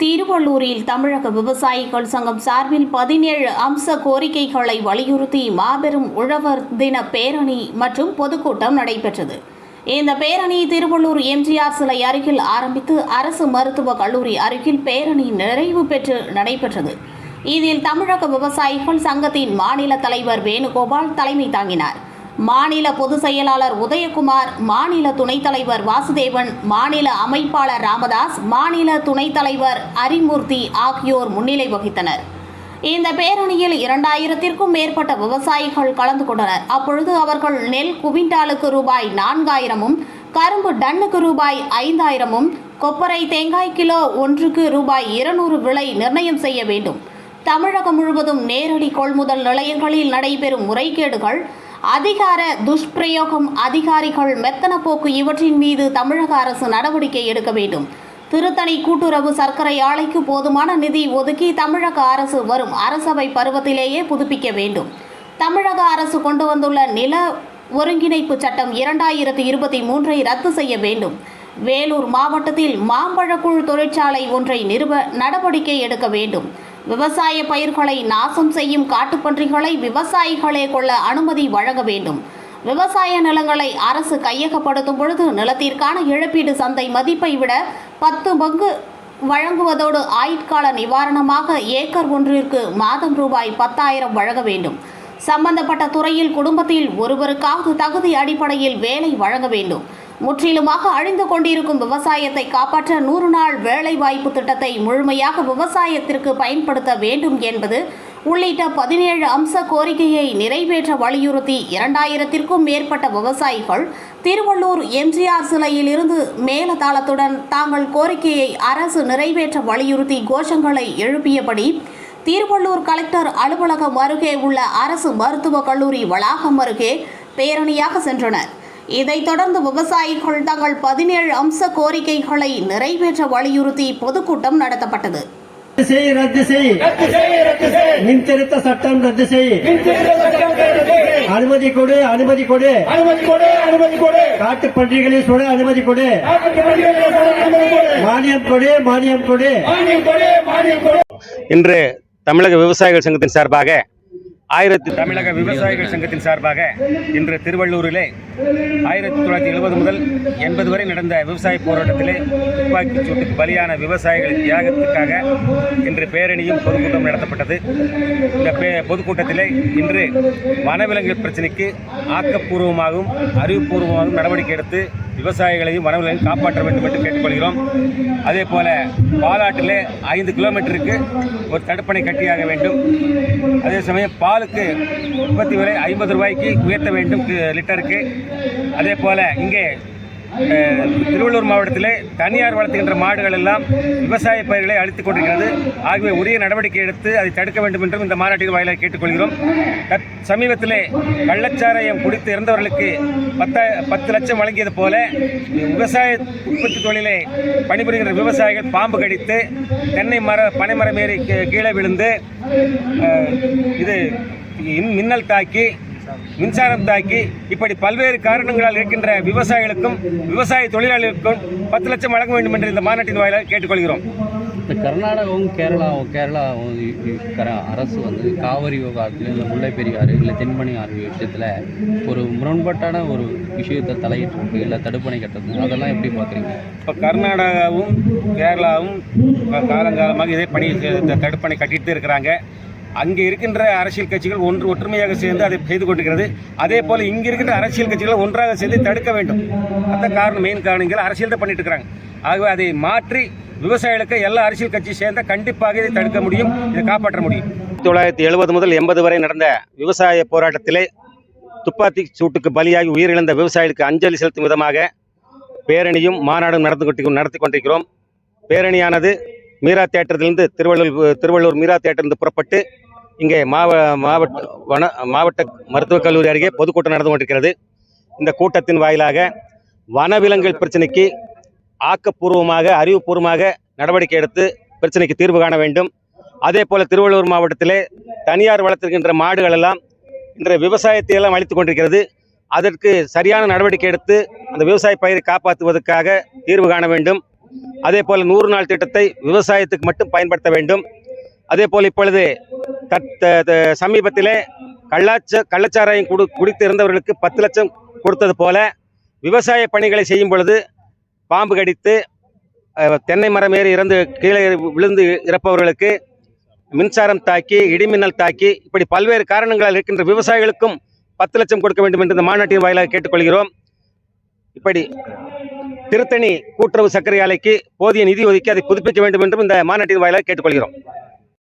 திருவள்ளூரில் தமிழக விவசாயிகள் சங்கம் சார்பில் பதினேழு அம்ச கோரிக்கைகளை வலியுறுத்தி மாபெரும் உழவர் தின பேரணி மற்றும் பொதுக்கூட்டம் நடைபெற்றது. இந்த பேரணி திருவள்ளூர் எம்ஜிஆர் சிலை அருகில் ஆரம்பித்து அரசு மருத்துவக் கல்லூரி அருகில் பேரணி நிறைவு பெற்று நடைபெற்றது. இதில் தமிழக விவசாயிகள் சங்கத்தின் மாநில தலைவர் வேணுகோபால் தலைமை தாங்கினார். மாநில பொதுச் செயலாளர் உதயகுமார் மாநில துணைத் தலைவர் வாசுதேவன் மாநில அமைப்பாளர் ராமதாஸ் மாநில துணைத் தலைவர் அரிமூர்த்தி ஆகியோர் முன்னிலை வகித்தனர். இந்த பேரணியில் இரண்டாயிரத்திற்கும் மேற்பட்ட விவசாயிகள் கலந்து கொண்டனர். அப்பொழுது அவர்கள் நெல் குவிண்டாலுக்கு ரூபாய் நான்காயிரமும் கரும்பு டன்னுக்கு ரூபாய் ஐந்தாயிரமும் கொப்பரை தேங்காய் கிலோ ஒன்றுக்கு ரூபாய் இருநூறு விலை நிர்ணயம் செய்ய வேண்டும். தமிழகம் முழுவதும் நேரடி கொள்முதல் நிலையங்களில் நடைபெறும் முறைகேடுகள் அதிகார துஷ்பிரயோகம் அதிகாரிகள் மெத்தன போக்கு இவற்றின் மீது தமிழக அரசு நடவடிக்கை எடுக்க வேண்டும். திருத்தணி கூட்டுறவு சர்க்கரை ஆலைக்கு போதுமான நிதி ஒதுக்கி தமிழக அரசு வரும் அரசவை பருவத்திலேயே புதுப்பிக்க வேண்டும். தமிழக அரசு கொண்டு வந்துள்ள நில ஒருங்கிணைப்பு சட்டம் இரண்டாயிரத்தி இருபத்தி மூன்றை ரத்து செய்ய வேண்டும். வேலூர் மாவட்டத்தில் மாம்பழக்குழு தொழிற்சாலை ஒன்றை நிறுவ நடவடிக்கை எடுக்க வேண்டும். விவசாய பயிர்களை நாசம் செய்யும் காட்டுப்பன்றிகளை விவசாயிகளே கொள்ள அனுமதி வழங்க வேண்டும். விவசாய நிலங்களை அரசு கையகப்படுத்தும் பொழுது நிலத்திற்கான இழப்பீடு சந்தை மதிப்பை விட பத்து பங்கு வழங்குவதோடு ஆயுட்கால நிவாரணமாக ஏக்கர் ஒன்றிற்கு மாதம் ரூபாய் பத்தாயிரம் வழங்க வேண்டும். சம்பந்தப்பட்ட துறையில் குடும்பத்தில் ஒருவருக்காவது தகுதி அடிப்படையில் வேலை வழங்க வேண்டும். முற்றிலுமாக அழிந்து கொண்டிருக்கும் விவசாயத்தை காப்பாற்ற நூறு நாள் வேலைவாய்ப்பு திட்டத்தை முழுமையாக விவசாயத்திற்கு பயன்படுத்த வேண்டும் என்பது உள்ளிட்ட பதினேழு அம்ச கோரிக்கையை நிறைவேற்ற வலியுறுத்தி இரண்டாயிரத்திற்கும் மேற்பட்ட விவசாயிகள் திருவள்ளூர் எம்ஜிஆர் சிலையில் இருந்து மேலதாளத்துடன் தாங்கள் கோரிக்கையை அரசு நிறைவேற்ற வலியுறுத்தி கோஷங்களை எழுப்பியபடி திருவள்ளூர் கலெக்டர் அலுவலகம் அருகே உள்ள அரசு மருத்துவக் கல்லூரி வளாகம் அருகே பேரணியாக சென்றனர். இதைத் தொடர்ந்து விவசாயிகள் தங்கள் பதினேழு அம்ச கோரிக்கைகளை நிறைவேற்ற வலியுறுத்தி பொதுக்கூட்டம் நடத்தப்பட்டது. ரத்து செய் ரத்து செய். மின் திருத்த சட்டம் ரத்து செய். மின்திருத்த சட்டம் ரத்து செய். அனுமதி கொடு அனுமதி கொடு. அனுமதி கொடு அனுமதி கொடு. காட்டு பன்றிகளை சுட அனுமதி கொடு. மானியம் கொடு மானியம் கொடு. இன்று தமிழக விவசாயிகள் சங்கத்தின் சார்பாக ஆயிரத்தி தமிழக விவசாயிகள் சங்கத்தின் சார்பாக இன்று திருவள்ளூரிலே ஆயிரத்தி தொள்ளாயிரத்தி எழுபது முதல் எண்பது வரை நடந்த விவசாய போராட்டத்திலே துப்பாக்கிச் சூட்டுக்கு பலியான விவசாயிகளின் தியாகத்துக்காக இன்று பேரணியும் பொதுக்கூட்டம் நடத்தப்பட்டது. இந்த பே பொதுக்கூட்டத்திலே இன்று வனவிலங்கு பிரச்சினைக்கு ஆக்கப்பூர்வமாகவும் அறிவுபூர்வமாகவும் நடவடிக்கை எடுத்து விவசாயிகளையும் வனவிலையும் காப்பாற்ற வேண்டும் என்று கேட்டுக்கொள்கிறோம். அதே போல பாலாற்றிலே ஐந்து கிலோமீட்டருக்கு ஒரு தடுப்பணை கட்டியாக வேண்டும். அதே சமயம் பாலுக்கு உற்பத்தி விலை ஐம்பது ரூபாய்க்கு உயர்த்த வேண்டும் லிட்டருக்கு. அதே போல இங்கே திருவள்ளூர் மாவட்டத்திலே தனியார் வளர்த்துகின்ற மாடுகள் எல்லாம் விவசாய பயிர்களை அழித்துக் கொண்டிருக்கிறது. ஆகவே உரிய நடவடிக்கை எடுத்து அதை தடுக்க வேண்டும் என்றும் இந்த மாநாட்டின் வாயிலாக கேட்டுக்கொள்கிறோம். தற்- சமீபத்திலே கள்ளச்சாராயம் குடித்து இறந்தவர்களுக்கு பத்த பத்து லட்சம் வழங்கியது போல விவசாய உற்பத்தி தொழிலை பணிபுரிகின்ற விவசாயிகள் பாம்பு கடித்து தென்னை மர பனைமரம் ஏறி கீ- கீழே விழுந்து இது இன்- மின்னல் தாக்கி மின்சாரம் தாக்கி இப்படி பல்வேறு காரணங்களால் இருக்கின்ற விவசாயிகளுக்கும் விவசாய தொழிலாளர்களுக்கும் பத்து லட்சம் வழங்க வேண்டும் என்று இந்த மாநாட்டின் வாயிலாக கேட்டுக்கொள்கிறோம். இந்த கர்நாடகாவும் கேரளாவும் கேரளாவும் இ- இ- கர- அரசு வந்து காவிரி விவகாரத்தில் இல்லை முல்லை பெரியாறு இல்லை தென்பணி ஆறு விஷயத்தில் ஒரு முரண்பட்டான ஒரு விஷயத்தை தலையிட்டு இல்லை தடுப்பணை கட்டுறது அதெல்லாம் எப்படி பார்க்குறீங்க இப்போ கர்நாடகாவும் கேரளாவும் காலங்காலமாக இதே பணி தடுப்பணை கட்டிட்டு இருக்கிறாங்க. அங்கே இருக்கின்ற அரசியல் கட்சிகள் ஒன்று ஒற்றுமையாக சேர்ந்து அதை செய்து கொண்டிருக்கிறது. அதே போல் இங்கே இருக்கின்ற அரசியல் கட்சிகளை ஒன்றாக சேர்ந்து தடுக்க வேண்டும். அந்த காரணம் மெயின் காரணங்கள் அரசியல் தான் பண்ணிட்டு இருக்கிறாங்க ஆகவே அதை மாற்றி விவசாயிகளுக்கு எல்லா அரசியல் கட்சி சேர்ந்த கண்டிப்பாக இதை தடுக்க முடியும் இதை காப்பாற்ற முடியும். தொள்ளாயிரத்தி எழுபது முதல் எண்பது வரை நடந்த விவசாய போராட்டத்திலே துப்பாக்கி சூட்டுக்கு பலியாகி உயிரிழந்த விவசாயிகளுக்கு அஞ்சலி செலுத்தும் விதமாக பேரணியும் மாநாடும் நடந்து கொண்டு நடத்தி கொண்டிருக்கிறோம். பேரணியானது மீரா தேட்டரிலிருந்து திருவள்ளூர் திருவள்ளூர் மீரா தேட்டரிலிருந்து புறப்பட்டு இங்கே மாவ மாவட்ட வன மாவட்ட மருத்துவக் கல்லூரி அருகே பொதுக்கூட்டம் நடந்து கொண்டிருக்கிறது. இந்த கூட்டத்தின் வாயிலாக வனவிலங்குகள் பிரச்சனைக்கு ஆக்கப்பூர்வமாக அறிவுபூர்வமாக நடவடிக்கை எடுத்து பிரச்சனைக்கு தீர்வு காண வேண்டும். அதே போல் திருவள்ளூர் மாவட்டத்திலே தனியார் வளர்த்திருக்கின்ற மாடுகள் எல்லாம் இன்றைய விவசாயத்தை எல்லாம் அழித்து கொண்டிருக்கிறது. அதற்கு சரியான நடவடிக்கை எடுத்து அந்த விவசாய பயிரை காப்பாற்றுவதற்காக தீர்வு காண வேண்டும். அதே போல் நூறு நாள் திட்டத்தை விவசாயத்துக்கு மட்டும் பயன்படுத்த வேண்டும். அதே போல் இப்பொழுது தத் சமீபத்திலே கள்ளாச்ச கள்ளச்சாராயம் குடு குடித்து இருந்தவர்களுக்கு பத்து லட்சம் கொடுத்தது போல விவசாய பணிகளை செய்யும் பொழுது பாம்பு கடித்து தென்னை மரம் ஏறி இறந்து கீழே விழுந்து இறப்பவர்களுக்கு மின்சாரம் தாக்கி இடிமின்னல் தாக்கி இப்படி பல்வேறு காரணங்களால் இருக்கின்ற விவசாயிகளுக்கும் பத்து லட்சம் கொடுக்க வேண்டும் என்று இந்த மாநாட்டின் வாயிலாக கேட்டுக்கொள்கிறோம். இப்படி திருத்தணி கூட்டுறவு சர்க்கரை ஆலைக்கு போதிய நிதி ஒதுக்கி அதை புதுப்பிக்க வேண்டும் என்றும் இந்த மாநாட்டின் வாயிலாக கேட்டுக்கொள்கிறோம்.